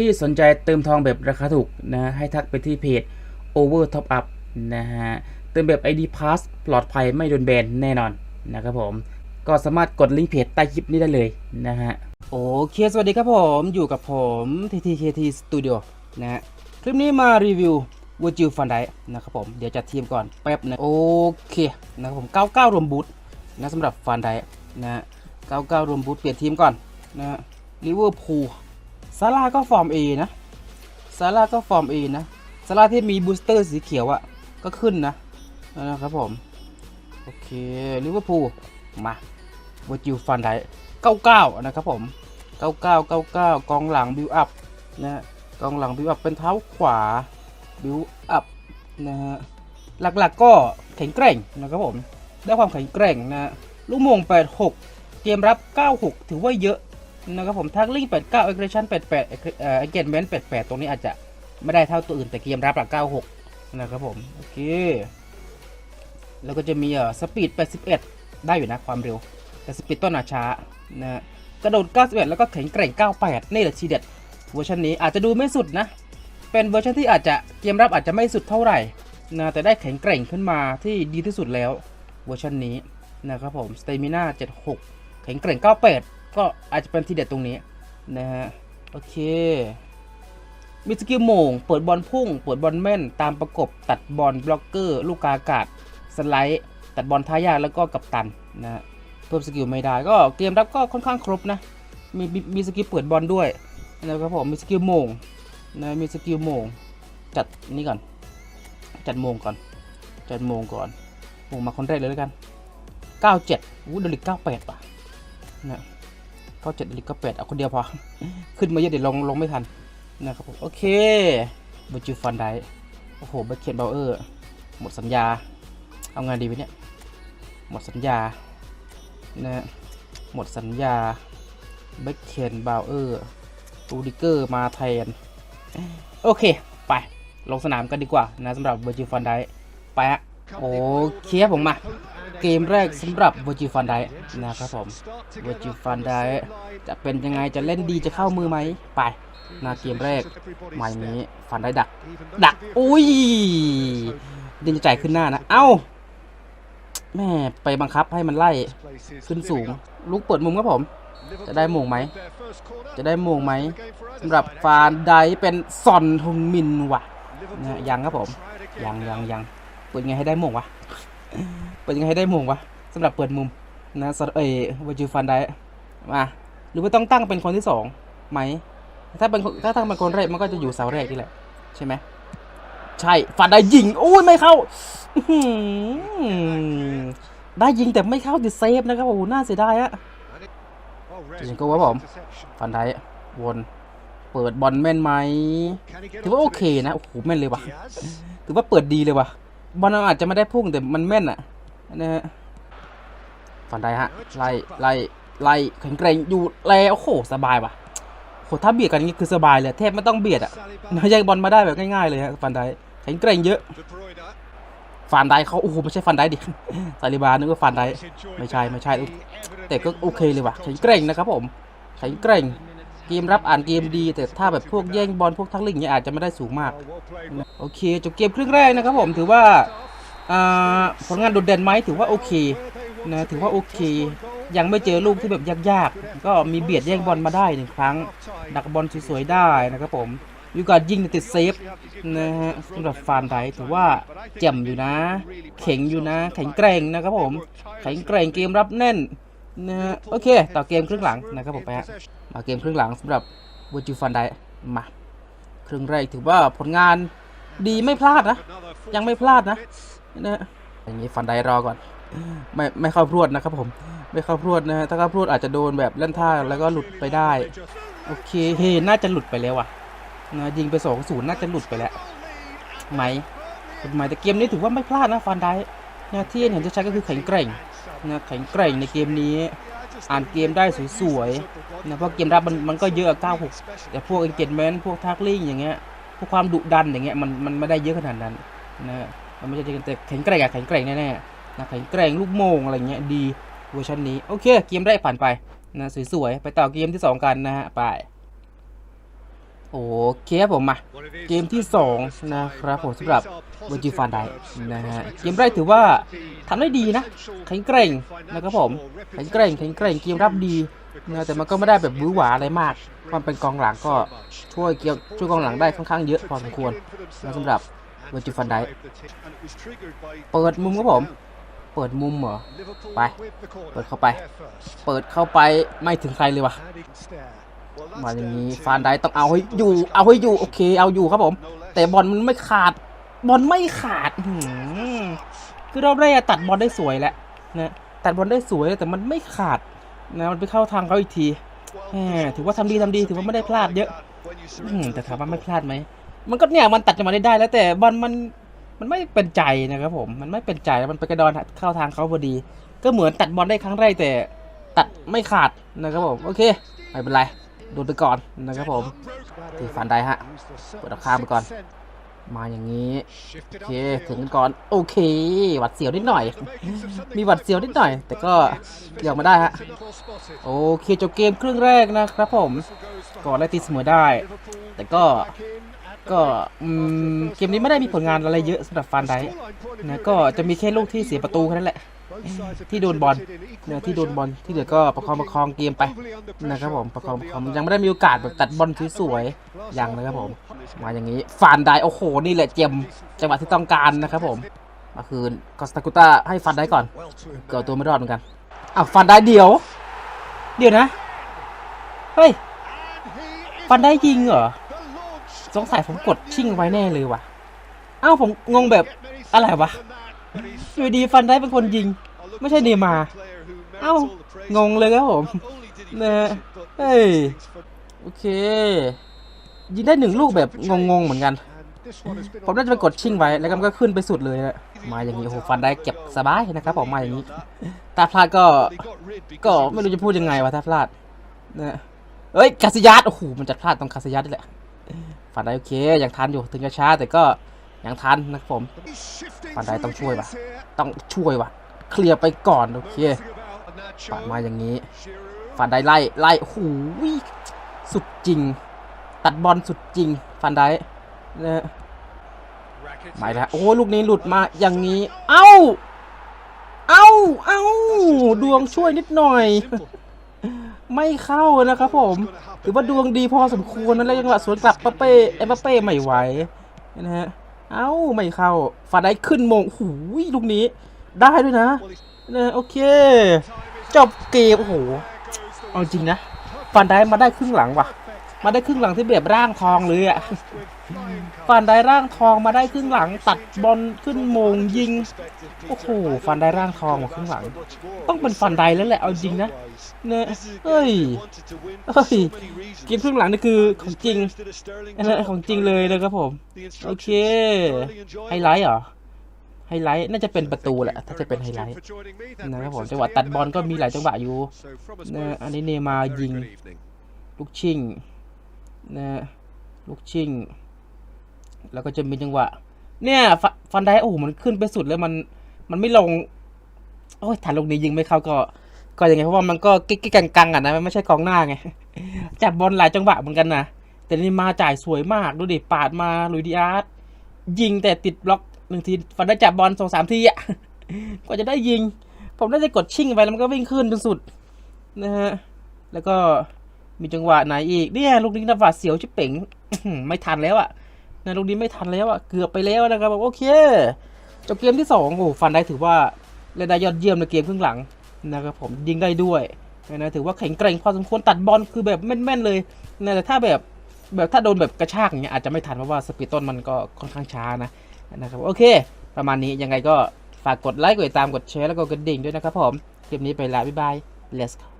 ที่สนใจเติมทองแบบราคาถูกนะให้ทักไปที่เพจ Over Top Up นะฮะเติมแบบ ID Pass ปลอดภัยไม่โดนแบนแน่นอนนะครับผมก็สามารถกดลิงก์เพจใต้คลิปนี้ได้เลยนะฮะโอเค สวัสดีครับผมอยู่กับผม TTKT Studio นะฮะคลิปนี้มารีวิว w i r g i l Van Dijk นะครับผมเดี๋ยวจัดทีมก่อนแป๊บนะโอเคนะครับผม99รวมบูทนะสำหรับ Van d i นะฮะ99รวมบูทเปลี่ยนทีมก่อนนะฮะลิเวอร์พูล ซาร่าก็ฟอร์ม A นะซาร่าก็ฟอร์ม A นะซาร่าที่มีบูสเตอร์สีเขียวอะก็ขึ้นนะนะครับผม โอเคลิเวอร์พูลมาวอจิวฟันได99นะครับผม99 99กองหลังบิวอัพนะฮะกองหลังบิวอัพเป็นเท้าขวาบิวอัพนะฮะหลักๆก็แข็งแกร่งนะครับผมได้ความแข็งแกร่งนะลูกมง 86 เกมรับ 96 ถือว่าเยอะ นะครับผมทักลิง89 aggression 88เอ่อ engagement 88 ตรงนี้อาจจะไม่ได้เท่าตัวอื่นแต่เกมรับหลัก96 นะครับผม โอเค แล้วก็จะมีเอ่อ speed 81 ได้อยู่นะความเร็ว แต่ speed ต้นอาช้านะกระโดด 91 แล้วก็แข็งแกร่ง 98 นี่แหละทีเด็ดเวอร์ชันนี้อาจจะดูไม่สุดนะ เป็นเวอร์ชันที่อาจจะเกมรับอาจจะไม่สุดเท่าไหร่นะแต่ได้แข็งแกร่งขึ้นมาที่ดีที่สุดแล้วเวอร์ชันนี้นะครับผม stamina 76 แข็งแกร่ง 98 ก็อาจจะเป็นทีเด็ดตรงนี้นะฮะโอเค มีสกิลโมง เปิดบอลพุ่ง เปิดบอลแม่น ตามประกบ ตัดบอลบล็อกเกอร์ ลูกกาอากาศ สไลด์ ตัดบอลท้ายากแล้วก็กับตันนะฮะเพิ่มสกิลไม่ได้ ก็เกมรับก็ค่อนข้างครบนะ มีมีมีสกิลเปิดบอลด้วยนะครับผม มีสกิลโมงนะมีสกิลโมง จัดนี่ก่อน จัดโมงก่อน จัดโมงก่อนโมงมาคนแรกเลยแล้วกัน 97อู้ดลิก98ป่ะนะ ก็เจ็ดลิกก็แปดเอาคนเดียวพอ ขึ้นมาเยอะเดี๋ยวลงลงไม่ทันนะครับผมโอเคบูจูฟันได้โอ้โหเบคเคนเบลเออร์หมดสัญญา เอางานดีไหมเนี่ย หมดสัญญานะหมดสัญญาเบคเคนเบลเออร์ตูดิเกอร์มาแทน โอเค ไป ลงสนามกันดีกว่านะสำหรับเบอร์จิฟันได้ไปฮะโอเคผมมา เกมแรกสำหรับวจิฟันได้นะครับผมวจิฟันได้จะเป็นยังไงจะเล่นดีจะเข้ามือไหมไปนะเกมแรกใหมายนี้ฟันได้ดัก ดักอุ้ยดินจะจ่ายขึ้นหน้านะ เอ้าแม่ไปบังคับให้มันไล่ขึ้นสูง ลูกเปิดมุมครับผม จะได้โมงไหม จะได้โมงไหมสำหรับฟานไดเป็นซอนฮงมินว่ะนะยังครับผม ยังยังยังเปิดไงให้ได้โมงวะ เปิดยังไงให้ได้โมงวะสำหรับเปิดมุมนะสเอวจิฟันได้มาหรือว่าต้องตั้งเป็นคนที่สองไหมถ้าเป็นคนถ้าตั้งเป็นคนแรกมันก็จะอยู่เสาแรกนี่แหละใช่ไหมใช่ฟันได้ยิงโอ้ยไม่เข้าอื้อหือได้ยิงแต่ไม่เข้าติดเซฟนะครับโอ้โหน่าเสียดายอะยังก็ว่าผมฟันได้วนเปิดบอลแม่นไหมถือว่าโอเคนะโอ้โหแม่นเลยว่ะถือว่าเปิดดีเลยว่ะบอลมันอาจจะไม่ได้พุ่งแต่มันแม่นอะ นะฮะฟันได้ฮะ ไล่ ไล่ ไล่แข็งแกร่งอยู่แล้วโอ้โหสบายว่ะโหถ้าเบียดกันอย่างนี้คือสบายเลยแทบไม่ต้องเบียดอะนะแย่งบอลมาได้แบบง่ายๆเลยฮะฟันได้แข็งแกร่งเยอะฟันได้เขาโอ้โหไม่ใช่ฟันได้ดิซาลิบานึกว่าฟันได้ไม่ใช่ไม่ใช่แต่ก็โอเคเลยว่ะแข็งแกร่งนะครับผมแข็งแกร่งเกมรับอ่านเกมดี แต่ถ้าแบบพวกแย่งบอลพวกทักลิงเนี่ยอาจจะไม่ได้สูงมาก โอเคจบเกมครึ่งแรกนะครับผมถือว่า ผลงานโดดเด่นไหมถือว่าโอเคนะถือว่าโอเค ยังไม่เจอลูกที่แบบยากๆ ก็มีเบียดแย่งบอลมาได้หนึ่งครั้ง ดักบอลสวยๆได้นะครับผมมีโอกาสยิงติดเซฟนะฮะสำหรับฟานไดถือว่าแจ่มอยู่นะเข่งอยู่นะ แข็งแกร่งนะครับผมแข็งแกร่งเกมรับแน่นนะฮะโอเค ต่อเกมครึ่งหลังนะครับผมไปฮะมาเกมครึ่งหลังสำหรับวจิฟันไดมาครึ่งแรกถือว่าผลงานดีไม่พลาดนะ ยังไม่พลาดนะ นะอย่างนี้ฟันไดรอก่อน ไม่ไม่เข้าพรวดนะครับผม ไม่เข้าพรวดนะฮะถ้าเข้าพรวดอาจจะโดนแบบเล่นท่าแล้วก็หลุดไปได้ โอเคเฮน่าจะหลุดไปแล้วอะนะยิงไปสองศูนย์น่าจะหลุดไปแล้วไหมไหมแต่เกมนี้ถือว่าไม่พลาดนะฟันไดนะที่เห็นจะใช้ก็คือแข็งแกร่งนะแข็งแกร่งในเกมนี้ อ่านเกมได้สวยๆนะเพราะเกมรับมันมันก็เยอะ 96 แต่พวก engagement พวกทักลิงอย่างเงี้ยพวกความดุดันอย่างเงี้ยมันมันไม่ได้เยอะขนาดนั้นนะ มันไม่ใช่แต่แข็งแกร่งอะแข็งแกร่งแน่ๆนะแข็งแกร่งลูกโมงอะไรเงี้ยดีเวอร์ชันนี้โอเคเกมแรกผ่านไปนะสวยๆไปต่อเกมที่สองกันนะฮะไปโอเคครับผมมาเกมที่ 2 นะครับผมสำหรับเวอร์จิฟันไดนะฮะเกมแรกถือว่าทำได้ดีนะแข็งแกร่งนะครับผมแข็งแกร่งแข็งแกร่งเกมรับดีนะแต่มันก็ไม่ได้แบบบื้อหวาอะไรมากมันเป็นกองหลังก็ช่วยเกี่ยวช่วยกองหลังได้ค่อนข้างเยอะพอสมควรนะสำหรับ เวอร์จิฟันไดเปิดมุมครับผม เปิดมุมเหรอ ไป เปิดเข้าไป เปิดเข้าไปไม่ถึงใครเลยวะมาอย่างนี้ฟานไดต้องเอาให้อยู่ เอาให้อยู่ โอเค เอาอยู่ครับผม แต่บอลมันไม่ขาด บอลไม่ขาดหืมคือเราได้ตัดบอลได้สวยแล้วนะตัดบอลได้สวยแต่มันไม่ขาดนะมันไปเข้าทางเขาอีกทีถือว่าทำดีทำดีถือว่าไม่ได้พลาดเยอะแต่ถามว่าไม่พลาดไหม มันก็เนี่ยมันตัดจังหวะได้ได้แล้วแต่บอลมันมันไม่เป็นใจนะครับผม มันไม่เป็นใจมันไปกระดอนเข้าทางเขาพอดี ก็เหมือนตัดบอลได้ครั้งแรกแต่ตัดไม่ขาดนะครับผม โอเคไม่เป็นไรโดนไปก่อนนะครับผมที่ฟันได้ฮะเปิดราคาไปก่อน มาอย่างนี้โอเคถึงกันก่อนโอเคหวัดเสียวนิดหน่อย มีหวัดเสียวนิดหน่อย แต่ก็เกี่ยวมาได้ฮะโอเคจบเกมครึ่งแรกนะครับผมก่อนได้ตีเสมอได้ แต่ก็ ก็อืมเกมนี้ไม่ได้มีผลงานอะไรเยอะสำหรับฟันไดนะก็จะมีแค่ลูกที่เสียประตูแค่นั้นแหละ ที่โดนบอลเนี่ยที่โดนบอลที่เหลือก็ประคองประคองเกมไปนะครับผมประคองประคองยังไม่ได้มีโอกาสแบบตัดบอลสวยๆยังนะครับผมมาอย่างนี้ฟานได้โอ้โหนี่แหละเจมจังหวะที่ต้องการนะครับผมมาคืนกอสตากุต้าให้ฟันได้ก่อนเกิดตัวไม่รอดเหมือนกันอ้าวฟันได้เดี๋ยว เดี๋ยวนะ เฮ้ย ฟันได้ยิงเหรอ สงสัยผมกดชิ่งไว้แน่เลยว่ะ อ้าวผมงงแบบอะไรวะอยู่ดีฟันได้เป็นคนยิง ไม่ใช่เนมา เอ้างงเลยครับผมนะฮะเฮ้ย โอเค ยิงได้หนึ่งลูกแบบงงๆเหมือนกัน ผมน่าจะไปกดชิ่งไว้ แล้วก็มันก็ขึ้นไปสุดเลยนะมาอย่างนี้โอ้โหฟันได้เก็บสบายนะครับผมมาอย่างนี้ถ้าพลาดก็ ก็ไม่รู้จะพูดยังไงวะถ้าพลาดนะเอ้ยคาสิยัสโอ้โหมันจะพลาดตรงคาสิยัสนี่แหละ ฟันได้โอเคยังทันอยู่ถึงจะช้าแต่ก็ยังทันนะผมฟันได้ต้องช่วยว่ะต้องช่วยว่ะเคลียร์ไปก่อนโอเคปัดมาอย่างนี้ฟันได้ไล่ไล่โอ้โหสุดจริง ตัดบอลสุดจริงฟันได้นะไม่ละโอ้ลูกนี้หลุดมาอย่างนี้ เอ้า เอ้า เอ้า ดวงช่วยนิดหน่อย ไม่เข้านะครับผมถือว่าดวงดีพอสมควรนะแหล้วยังหวะสวนกลับปาเป้เอ็มบัปเป้ไม่ไหวนะฮะเอ้าไม่เข้าฟาได้ขึ้นมงหูยลูกนี้ได้ด้วยนะนะโอเคจบเกมโอ้โหเอาจริงนะฟันได้มาได้ครึ่งหลังว่ะ มาได้ครึ่งหลังที่แบบร่างทองเลยอะ ฟันได้ร่างทองมาได้ครึ่งหลัง ตัดบอลขึ้นโมงยิง โอ้โห ฟันได้ร่างทองมาครึ่งหลัง ต้องเป็นฟันได้แล้วแหละ เอาจริงนะ เนี่ยเฮ้ย เฮ้ย เกมครึ่งหลังนี่คือของจริงนนั้นของจริงเลยนะครับผม โอเค ไฮไลท์เหรอ ไฮไลท์น่าจะเป็นประตูแหละ ถ้าจะเป็นไฮไลท์นะครับผม จังหวะตัดบอลก็มีหลายจังหวะอยู่นะอันนี้เนมายิง ลูกชิงนะลูกชิง แล้วก็จะมีจังหวะ เนี่ย ฟันได้โอ้โหมันขึ้นไปสุดแล้วมันมันไม่ลง โอ้ยฐานลูกนี้ยิงไม่เข้าก็ ก็ยังไงเพราะว่ามันก็กิ๊กๆกังๆอะนะมันไม่ใช่กองหน้าไงจับบอลหลายจังหวะเหมือนกันนะแต่นี่มาจ่ายสวยมากดูดิปาดมาลุยดิอาร์ตยิงแต่ติดบล็อกหนึ่งทีฟันได้จับบอลสองสามทีอะกว่าจะได้ยิง ผมน่าจะกดชิ่งไปแล้วมันก็วิ่งขึ้นจนสุดนะฮะแล้วก็มีจังหวะไหนอีกเนี่ยลูกนี้นะหวาดเสียวชิบเป๋งไม่ทันแล้วอะ นะลูกนี้ไม่ทันแล้วอะเกือบไปแล้วนะครับบอกโอเคจบเกมที่สองโอ้ฟันได้ถือว่าเล่นได้ยอดเยี่ยมในเกมครึ่งหลังนะครับผมยิงได้ด้วยนะถือว่าแข็งแกร่งพอสมควรตัดบอลคือแบบแม่นๆเลยนะแต่ถ้าแบบแบบถ้าโดนแบบกระชากอย่างเงี้ยอาจจะไม่ทันเพราะว่าสปีดต้นมันก็ค่อนข้างช้านะนะครับโอเค ประมาณนี้ยังไงก็ฝากกดไลค์กดติดตามกดแชร์แล้วก็กดดิ่งด้วยนะครับผมคลิปนี้ไปละบ๊ายบาย let's go